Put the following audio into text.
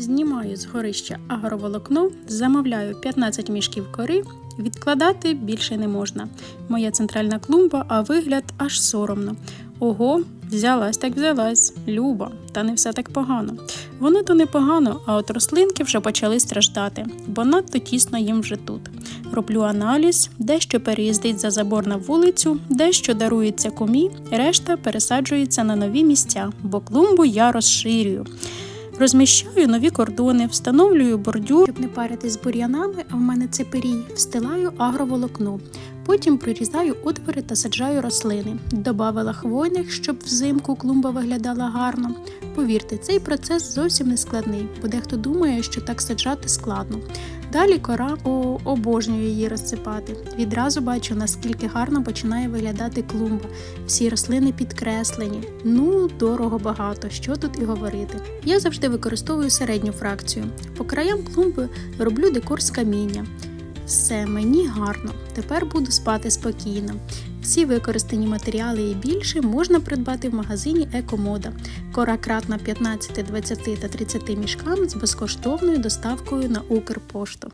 Знімаю з горища агроволокно, замовляю 15 мішків кори. Відкладати більше не можна. Моя центральна клумба, а вигляд аж соромно. Ого, взялась так взялась, люба, та не все так погано. Воно то не погано, а от рослинки вже почали страждати, бо надто тісно їм вже тут. Роблю аналіз, дещо переїздить за забор на вулицю, дещо дарується комі, решта пересаджується на нові місця, бо клумбу я розширюю. Розміщаю нові кордони, встановлюю бордюр, щоб не паритись з бур'янами, а в мене це перій, встилаю агроволокно. Потім прорізаю отвори та саджаю рослини. Добавила хвойних, щоб взимку клумба виглядала гарно. Повірте, цей процес зовсім не складний, бо дехто думає, що так саджати складно. Далі кора о, обожнюю її розсипати. Відразу бачу, наскільки гарно починає виглядати клумба. Всі рослини підкреслені. Ну, дорого багато, що тут і говорити. Я завжди використовую середню фракцію. По краям клумби роблю декор з каміння. Все, мені гарно. Тепер буду спати спокійно. Всі використані матеріали і більше можна придбати в магазині Екомода. Кора кратна 15, 20 та 30 мішкам з безкоштовною доставкою на Укрпошту.